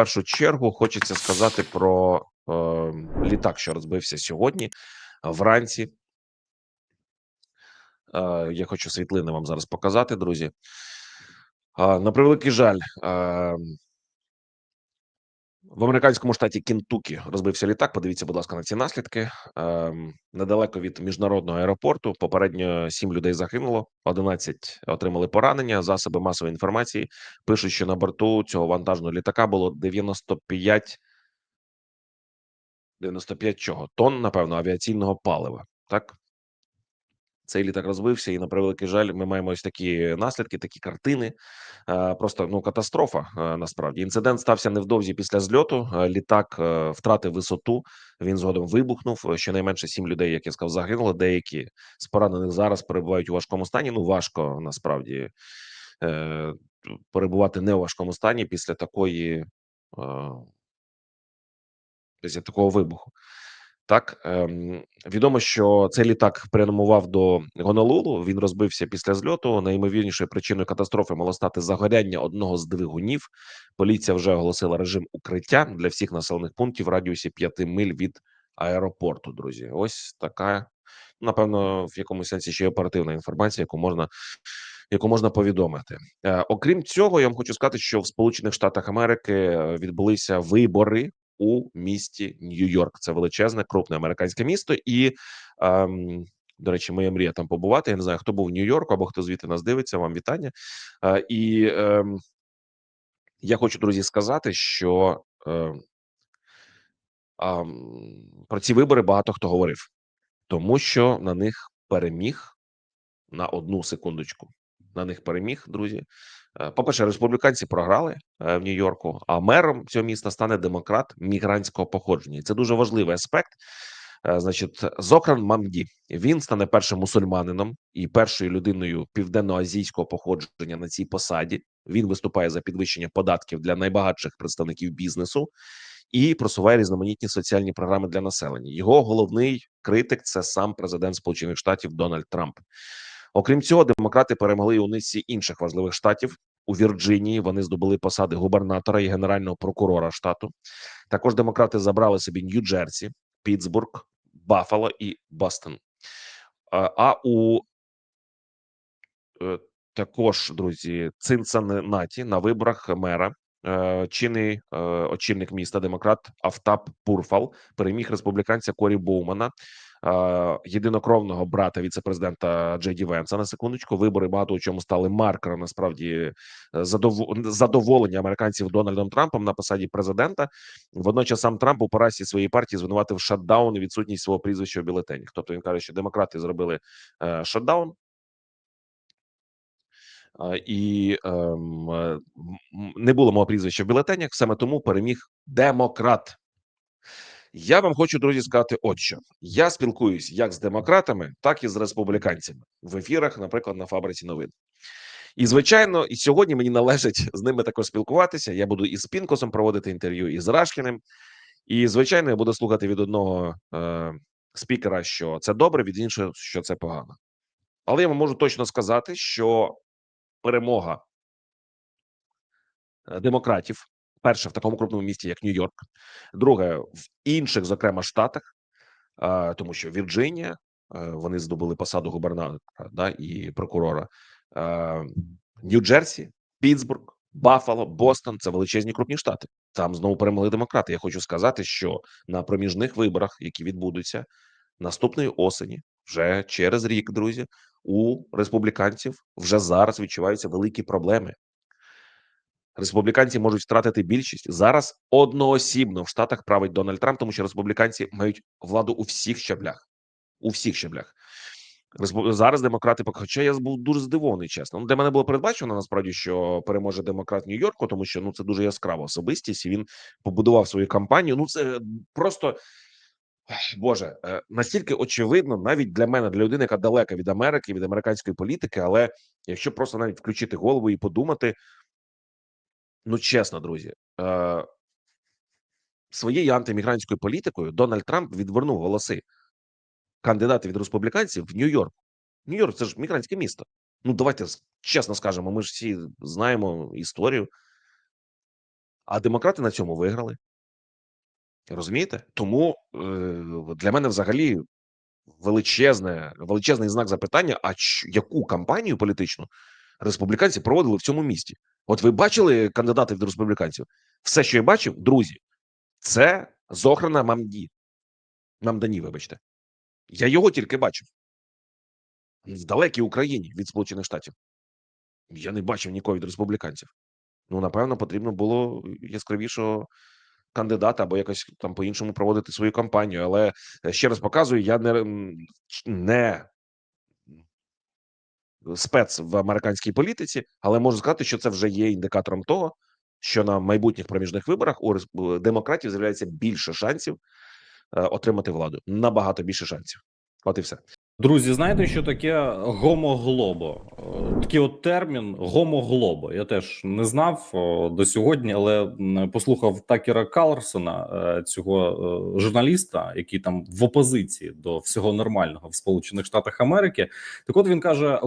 першу чергу хочеться сказати про е, літак, що розбився сьогодні вранці. Е, я хочу світлини вам зараз показати, друзі. Е, на превеликий жаль, е, в американському штаті Кентукі розбився літак. Подивіться, будь ласка, на ці наслідки. Ем, недалеко від міжнародного аеропорту. Попередньо сім людей загинуло, 11 отримали поранення. Засоби масової інформації пишуть, що на борту цього вантажного літака було 95 95 чого тонн, напевно, авіаційного палива. Так цей літак розбився, і на превеликий жаль, ми маємо ось такі наслідки, такі картини. Просто ну катастрофа. Насправді інцидент стався невдовзі після зльоту. Літак е, втратив висоту. Він згодом вибухнув. Е, Щонайменше сім людей, як я сказав, загинуло. Деякі з поранених зараз перебувають у важкому стані. Ну важко насправді е, перебувати не у важкому стані після такої. Після такого вибуху. Так ем, відомо, що цей літак переномував до Гонолулу. Він розбився після зльоту. Найімовірнішою причиною катастрофи мало стати загоряння одного з двигунів. Поліція вже оголосила режим укриття для всіх населених пунктів в радіусі 5 миль від аеропорту. Друзі, ось така напевно в якомусь сенсі ще й оперативна інформація, яку можна. Яку можна повідомити, е, окрім цього, я вам хочу сказати, що в Сполучених Штатах Америки е, відбулися вибори у місті Нью-Йорк. Це величезне, крупне американське місто, і ем, до речі, моя мрія там побувати. Я не знаю, хто був в Нью-Йорку або хто звідти нас дивиться. Вам вітання. Е, і ем, я хочу друзі сказати, що е, ем, про ці вибори багато хто говорив, тому що на них переміг на одну секундочку. На них переміг, друзі. Е, По-перше, республіканці програли е, в Нью-Йорку, а мером цього міста стане демократ мігрантського походження. Це дуже важливий аспект. Е, Значить, Зокран Мамді він стане першим мусульманином і першою людиною південноазійського походження на цій посаді. Він виступає за підвищення податків для найбагатших представників бізнесу і просуває різноманітні соціальні програми для населення. Його головний критик це сам президент Сполучених Штатів Дональд Трамп. Окрім цього, демократи перемогли у низці інших важливих штатів. У Вірджинії вони здобули посади губернатора і генерального прокурора штату. Також демократи забрали собі Нью-Джерсі, Пітсбург, Баффало і Бостон. А, у е, також друзі, Цинциннаті на виборах мера е, чинний е, очільник міста демократ Автап Пурфал переміг республіканця Корі Боумана, єдинокровного брата віцепрезидента Джейді Венса. На секундочку вибори багато у чому стали маркером насправді е, задов... задоволення американців Дональдом Трампом на посаді президента. Водночас сам Трамп у парасі своєї партії звинуватив шатдаун і відсутність свого прізвища у бюлетенях. Тобто він каже, що демократи зробили е, шатдаун. І ем, е, не було мого прізвища в бюлетенях, саме тому переміг демократ. Я вам хочу, друзі, сказати, от що я спілкуюсь як з демократами, так і з республіканцями в ефірах, наприклад, на фабриці новин. І звичайно, і сьогодні мені належить з ними також спілкуватися. Я буду і з Пінкосом проводити інтерв'ю, і з Рашкіним. І звичайно, я буду слухати від одного е, спікера, що це добре, від іншого, що це погано. Але я вам можу точно сказати, що перемога е, демократів, перше в такому крупному місті, як Нью-Йорк, друге в інших, зокрема, штатах, е, тому що Вірджинія, е, вони здобули посаду губернатора да, і прокурора, е, Нью-Джерсі, Пітсбург, Баффало, Бостон це величезні крупні штати. Там знову перемогли демократи. Я хочу сказати, що на проміжних виборах, які відбудуться наступної осені, вже через рік, друзі, у республіканців вже зараз відчуваються великі проблеми. Республіканці можуть втратити більшість зараз одноосібно в штатах править Дональд Трамп, тому що республіканці мають владу у всіх щаблях. У всіх щаблях. Зараз демократи хоча я був дуже здивований, чесно. Ну, для мене було передбачено насправді, що переможе демократ Нью-Йорку, тому що ну це дуже яскрава особистість, він побудував свою кампанію. Ну це просто Боже, е, настільки очевидно, навіть для мене, для людини, яка далека від Америки, від американської політики. Але якщо просто навіть включити голову і подумати, ну чесно, друзі, е, своєю антимігрантською політикою Дональд Трамп відвернув голоси кандидатів від республіканців в Нью-Йорк. Нью-Йорк це ж мігрантське місто. Ну давайте чесно скажемо, ми ж всі знаємо історію. А демократи на цьому виграли. Розумієте? Тому е, для мене взагалі величезне, величезний знак запитання: а яку кампанію політичну республіканці проводили в цьому місті? От ви бачили кандидатів до республіканців? Все, що я бачив, друзі, це з Охрана Мамді. Мамдані, вибачте. Я його тільки бачив в далекій Україні від Сполучених Штатів. Я не бачив нікого від республіканців. Ну, напевно, потрібно було яскравішого кандидата або якось там по-іншому проводити свою кампанію. Але е, ще раз показую, я не, не спец в американській політиці, але можу сказати, що це вже є індикатором того, що на майбутніх проміжних виборах у демократів з'являється більше шансів е, отримати владу. Набагато більше шансів. От і все. Друзі, знаєте, що таке гомоглобо? Е, Такий от термін гомоглобо. Я теж не знав до сьогодні, але послухав Такера Калерсона, е, цього е, журналіста, який там в опозиції до всього нормального в Сполучених Штатах Америки. Так, от він каже: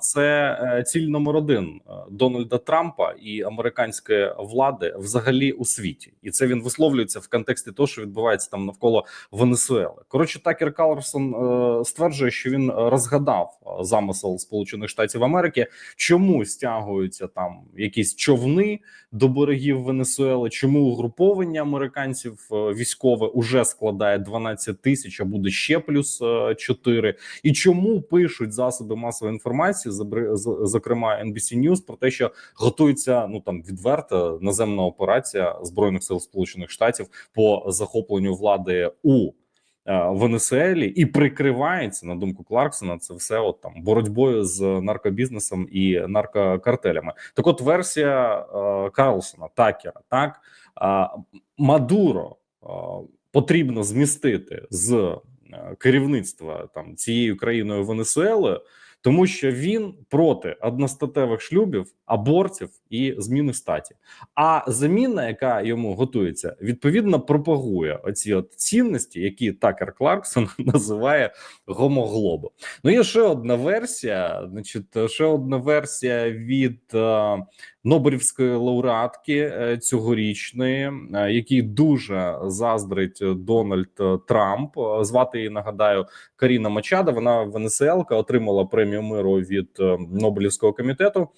це е, ціль номер один е, Дональда Трампа і американської влади взагалі у світі, і це він висловлюється в контексті того, що відбувається там навколо Венесуели. Коротше, Такер Калерсон е, стверджує, що він розгадав замисел Сполучених Штатів Америки, чому стягуються там якісь човни до берегів Венесуели, чому угруповання американців військове уже складає 12 тисяч, а буде ще плюс е, 4, і чому пишуть засоби масової інформації, з- зокрема NBC News, про те, що готується ну там відверта наземна операція збройних сил Сполучених Штатів по захопленню влади у е, Венесуелі і прикривається на думку Кларксона. Це все от там боротьбою з наркобізнесом і наркокартелями. Так, от версія е, Карлсона Такера, так е, Мадуро е, потрібно змістити з е, керівництва там цією країною Венесуелою, тому що він проти одностатевих шлюбів, абортів і зміни статі. А заміна, яка йому готується, відповідно пропагує оці от цінності, які Такер Кларксон називає гомоглобо. Ну є ще одна версія. Значить, ще одна версія від е, Нобелівської лауреатки е, цьогорічної, якій який дуже заздрить Дональд е, Трамп. Е, Звати її нагадаю Каріна Мачада. Вона венесуелка, отримала премію миру від е, Нобелівського комітету.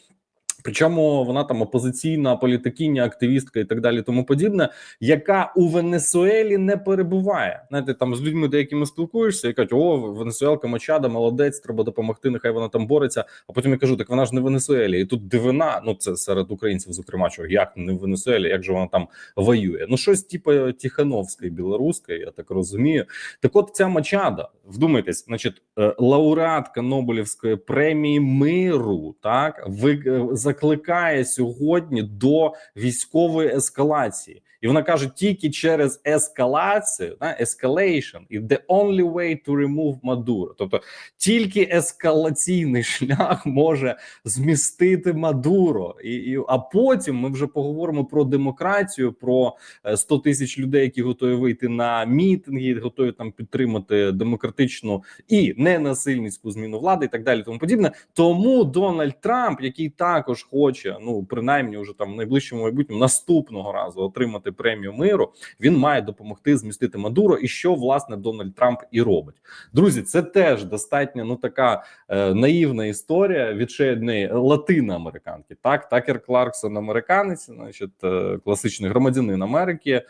Причому вона там опозиційна політикиня, активістка і так далі, тому подібне, яка у Венесуелі не перебуває. Знаєте, там з людьми деякими спілкуєшся і кажуть, о, Венесуелка Мачада, молодець, треба допомогти. Нехай вона там бореться. А потім я кажу, так вона ж не в Венесуелі. І тут дивина. Ну це серед українців, зокрема, що як не в Венесуелі, як же вона там воює? Ну щось типу Тихановської, білоруської, я так розумію. Так, от ця Мачада, вдумайтесь, значить, е, лауреатка Нобелівської премії миру, так ви е, закликає сьогодні до військової ескалації, і вона каже: тільки через ескалацію, на escalation, і the only way to remove Maduro. Тобто тільки ескалаційний шлях може змістити Мадуро, і, і а потім ми вже поговоримо про демократію, про е, 100 тисяч людей, які готові вийти на мітинги, готові там підтримати демократичну і ненасильницьку зміну влади, і так далі. Тому подібне. Тому Дональд Трамп, який також хоче, ну принаймні, уже там в найближчому майбутньому наступного разу отримати премію миру, він має допомогти змістити Мадуро. І що власне Дональд Трамп і робить, друзі. Це теж достатньо ну така е, наївна історія від ще однієї латиноамериканки. Так, Такер Кларксон, американець, значить, е, класичний громадянин Америки.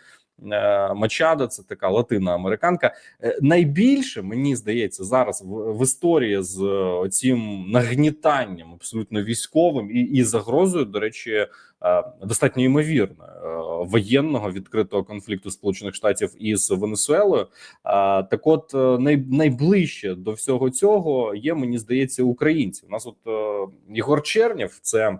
Е, Мачадо, це така латиноамериканка. Е, Найбільше мені здається зараз в, в історії з цим нагнітанням абсолютно військовим і, і загрозою, до речі, достатньо ймовірно е, воєнного відкритого конфлікту Сполучених Штатів із Венесуелою. А, так, от е, найближче до всього цього є, мені здається, українці. У нас от Ігор Чернєв, це.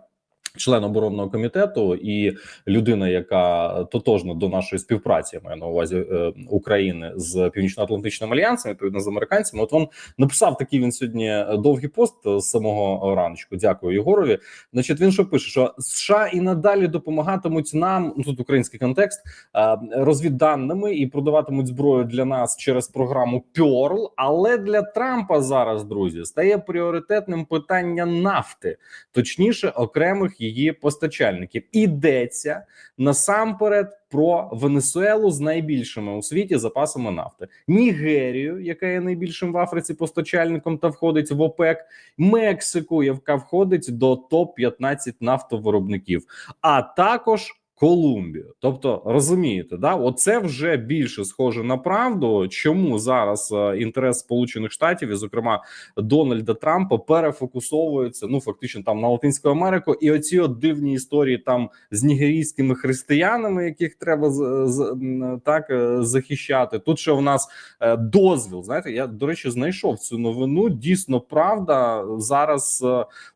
Член оборонного комітету і людина, яка тотожна до нашої співпраці, маю на увазі е, України з північно-атлантичним альянсом, відповідно з американцями. От він написав такий він сьогодні довгий пост з самого раночку. Дякую Єгорові. Значить, він що пише: що США і надалі допомагатимуть нам ну тут український контекст е, розвідданими і продаватимуть зброю для нас через програму Pearl, Але для Трампа зараз друзі стає пріоритетним питання нафти, точніше, окремих її постачальників. Ідеться насамперед про Венесуелу з найбільшими у світі запасами нафти, Нігерію, яка є найбільшим в Африці постачальником та входить в ОПЕК, Мексику, яка входить до топ 15 нафтовиробників, а також. Колумбію, тобто розумієте, да, оце вже більше схоже на правду. Чому зараз е, інтерес Сполучених Штатів і, зокрема, Дональда Трампа перефокусовується ну фактично там на Латинську Америку, і оці от дивні історії там з нігерійськими християнами, яких треба з, так е, захищати. Тут ще в нас е, дозвіл. Знаєте, я до речі знайшов цю новину. Дійсно, правда зараз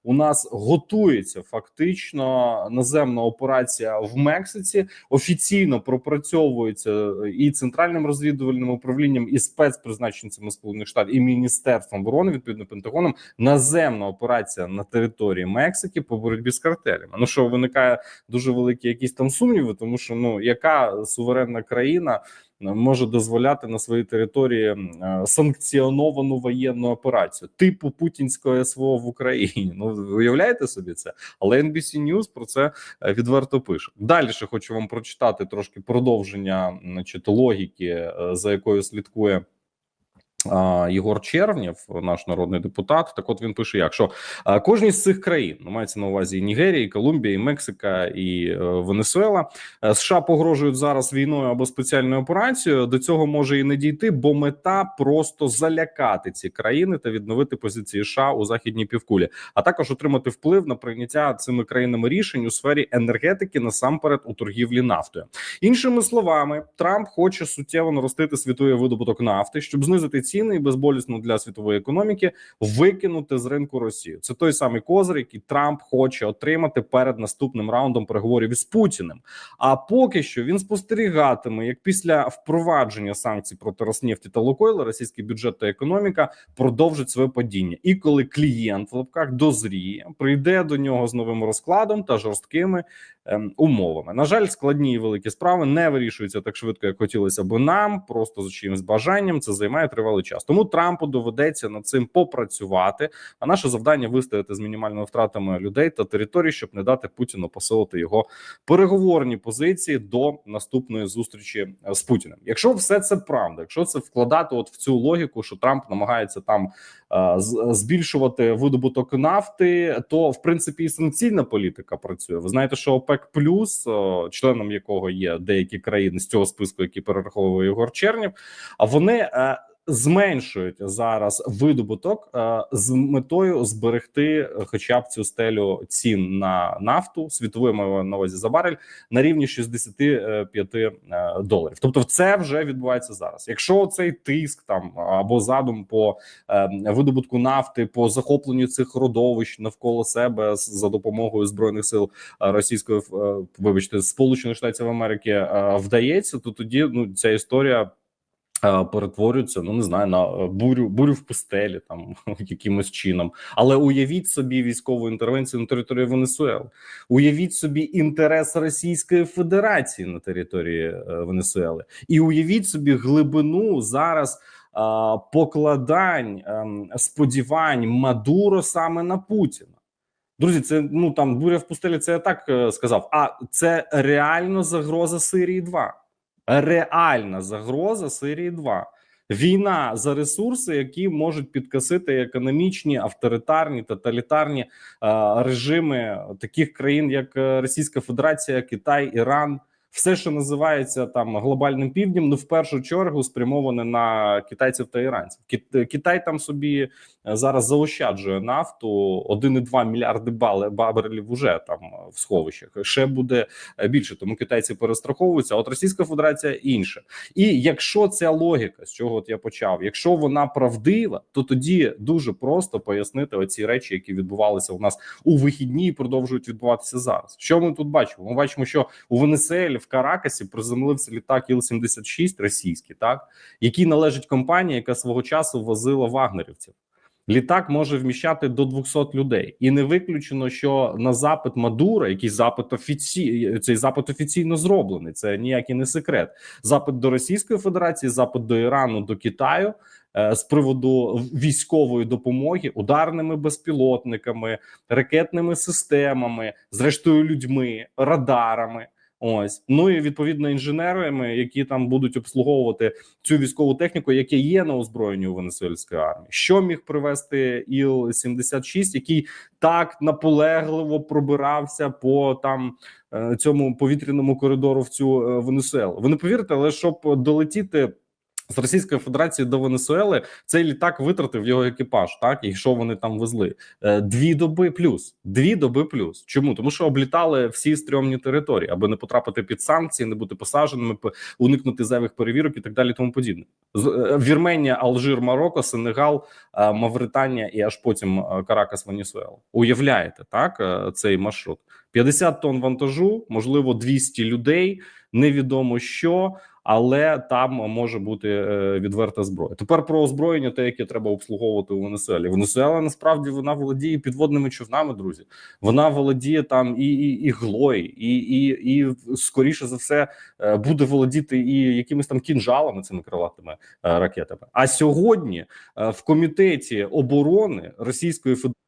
у нас готується фактично наземна операція в Мексиці. Офіційно пропрацьовується е, і центральним розвідувальним управлінням, і спецпризначенцями Сполучених Штатів, і міністерством оборони, відповідно Пентагоном, наземна операція на території Мексики по боротьбі з картелями. Ну що виникає дуже великі якісь там сумніви, тому що ну яка суверенна країна може дозволяти на своїй території е, санкціоновану воєнну операцію, типу путінського СВО в Україні. Ну уявляєте собі це? Але NBC News про це е, відверто пише. Далі хочу вам прочитати трошки продовження значить, логіки, е, за якою слідкує. Єгор Червнєв, наш народний депутат, так от він пише: як що кожній з цих країн ну, мається на увазі і Нігерія, і Колумбія, і Мексика, і е, Венесуела. Е, США погрожують зараз війною або спеціальною операцією. До цього може і не дійти, бо мета просто залякати ці країни та відновити позиції США у західній півкулі, а також отримати вплив на прийняття цими країнами рішень у сфері енергетики насамперед у торгівлі нафтою. Іншими словами, Трамп хоче суттєво наростити світовий видобуток нафти, щоб знизити ціни і безболісно для світової економіки викинути з ринку Росію. Це той самий козир, який Трамп хоче отримати перед наступним раундом переговорів із Путіним. А поки що він спостерігатиме, як після впровадження санкцій проти Роснефті та Лукойла російський бюджет та економіка продовжить своє падіння. І коли клієнт в лапках дозріє, прийде до нього з новим розкладом та жорсткими умовами. На жаль, складні і великі справи не вирішуються так швидко, як хотілося б нам, просто за чиїмсь бажанням. Це займає тривалий час. Тому Трампу доведеться над цим попрацювати. А наше завдання вистояти з мінімальними втратами людей та територій, щоб не дати Путіну посилити його переговорні позиції до наступної зустрічі е, з Путіним. Якщо все це правда, якщо це вкладати от в цю логіку, що Трамп намагається там е, збільшувати видобуток нафти, то в принципі і санкційна політика працює. Ви знаєте, що ОПЕК плюс, е, членом якого є деякі країни з цього списку, які перераховує Єгор Чернів, а вони. Зменшують зараз видобуток е, з метою зберегти хоча б цю стелю цін на нафту світовою маю на увазі за барель на рівні 65 е, доларів. Тобто, це вже відбувається зараз. Якщо цей тиск там або задум по е, видобутку нафти, по захопленню цих родовищ навколо себе за допомогою збройних сил Російської вибачте Сполучених Штатів Америки вдається, то тоді ну ця історія. Е, Перетворюються, ну не знаю, на е, бурю, бурю в пустелі, там якимось чином. Але уявіть собі військову інтервенцію на території Венесуели. Уявіть собі інтерес Російської Федерації на території е, Венесуели, і уявіть собі глибину зараз покладань сподівань Мадуро саме на Путіна. Друзі, це ну там буря в пустелі. Це я так сказав. А це реально загроза Сирії 2 реальна загроза Сирії 2 Війна за ресурси, які можуть підкосити економічні, авторитарні, тоталітарні е, режими таких країн, як е, Російська Федерація, Китай, Іран, все, що називається там глобальним півднем, ну в першу чергу спрямоване на китайців та іранців. Кит- Китай там собі е, зараз заощаджує нафту 1,2 мільярди барелів уже там е, в сховищах. Ще буде е, більше, тому китайці перестраховуються. а От Російська Федерація інше. І якщо ця логіка, з чого от я почав, якщо вона правдива, то тоді дуже просто пояснити оці речі, які відбувалися у нас у вихідні і продовжують відбуватися зараз. Що ми тут бачимо? Ми бачимо, що у Венесуелі Каракасі приземлився літак Іл-76 російський, так який належить компанії, яка свого часу возила вагнерівців. Літак може вміщати до 200 людей, і не виключено, що на запит Мадура, який запит офіці... цей запит офіційно зроблений. Це ніякий не секрет. Запит до Російської Федерації, запит до Ірану, до Китаю е, з приводу військової допомоги, ударними безпілотниками, ракетними системами, зрештою людьми, радарами. Ось ну і відповідно інженерами, які там будуть обслуговувати цю військову техніку, яка є на озброєнні у венесуельської армії. Що міг привести іл 76 який так наполегливо пробирався по там е, цьому повітряному коридору в цю е, Венесуелу? Ви не повірите, але щоб долетіти. З Російської Федерації до Венесуели цей літак витратив його екіпаж, так і що вони там везли? Е, Дві доби плюс. Дві доби плюс. Чому? Тому що облітали всі стрьомні території, аби не потрапити під санкції, не бути посадженими, уникнути зайвих перевірок і так далі. Тому подібне. Е, Вірменія, Алжир, Марокко, Сенегал, е, Мавританія і аж потім Каракас, Венесуела. Уявляєте, так цей маршрут? 50 тонн вантажу, можливо, 200 людей. Невідомо що, але там може бути е, відверта зброя. Тепер про озброєння, те, яке треба обслуговувати у Венесуелі. Венесуела насправді вона володіє підводними човнами, друзі. Вона володіє там і, і, і глої, і, і, і скоріше за все е, буде володіти і якимись там кінжалами цими крилатими е, ракетами. А сьогодні в комітеті оборони Російської Федерації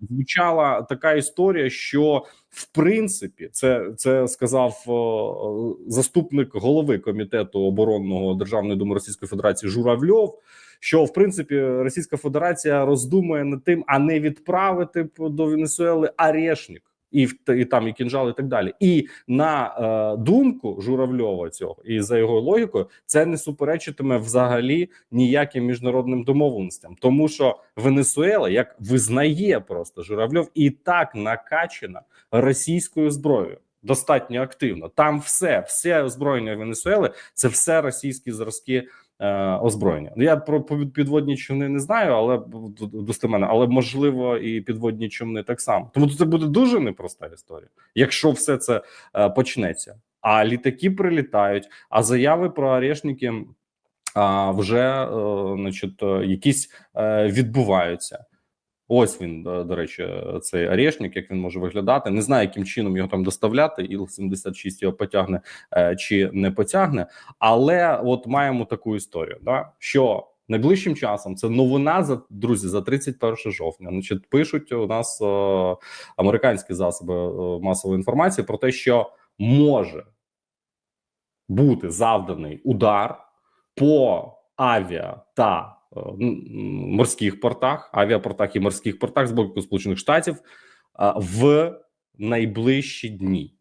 звучала така історія, що в принципі це це сказав е, заступник голови комітету оборонного Державної думи Російської Федерації Журавльов. Що в принципі Російська Федерація роздумує над тим, а не відправити до Венесуели арешник. І, і там і кінжал, і так далі. І на е, думку Журавльова цього, і за його логікою, це не суперечитиме взагалі ніяким міжнародним домовленостям, тому що Венесуела, як визнає просто Журавльов, і так накачена російською зброєю. Достатньо активно. Там все, все озброєння Венесуели, це все російські зразки озброєння. Ну, Я про під- підводні човни не знаю, але достеменно, але можливо і підводні човни так само. Тому це буде дуже непроста історія, якщо все це е, почнеться. А літаки прилітають, а заяви про арешники вже е, значить, е, якісь е, відбуваються. Ось він, до, до речі, цей арешник, як він може виглядати. Не знаю, яким чином його там доставляти. Іл-76 його потягне е, чи не потягне. Але от маємо таку історію, да, що найближчим часом це новина за друзі за 31 жовтня. Значить, пишуть у нас е, американські засоби е, масової інформації про те, що може бути завданий удар по авіа та е, морських портах, авіапортах і морських портах з боку Сполучених Штатів в найближчі дні.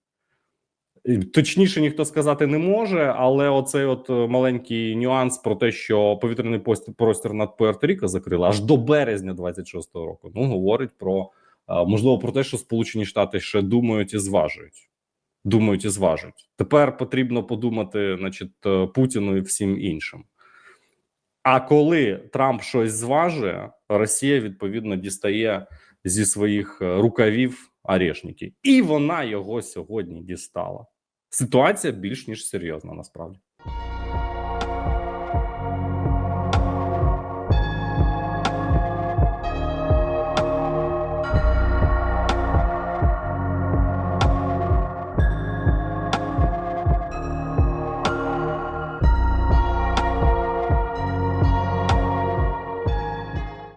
Точніше ніхто сказати не може, але оцей от е, маленький нюанс про те, що повітряний простір над Пуерто-Ріко закрили аж до березня 26-го року. Ну говорить про е, можливо про те, що Сполучені Штати ще думають і зважують. Думають і зважують. Тепер потрібно подумати, значить, е, Путіну і всім іншим. А коли Трамп щось зважує, Росія відповідно дістає зі своїх е, рукавів арешники, і вона його сьогодні дістала. Ситуація більш ніж серйозна насправді.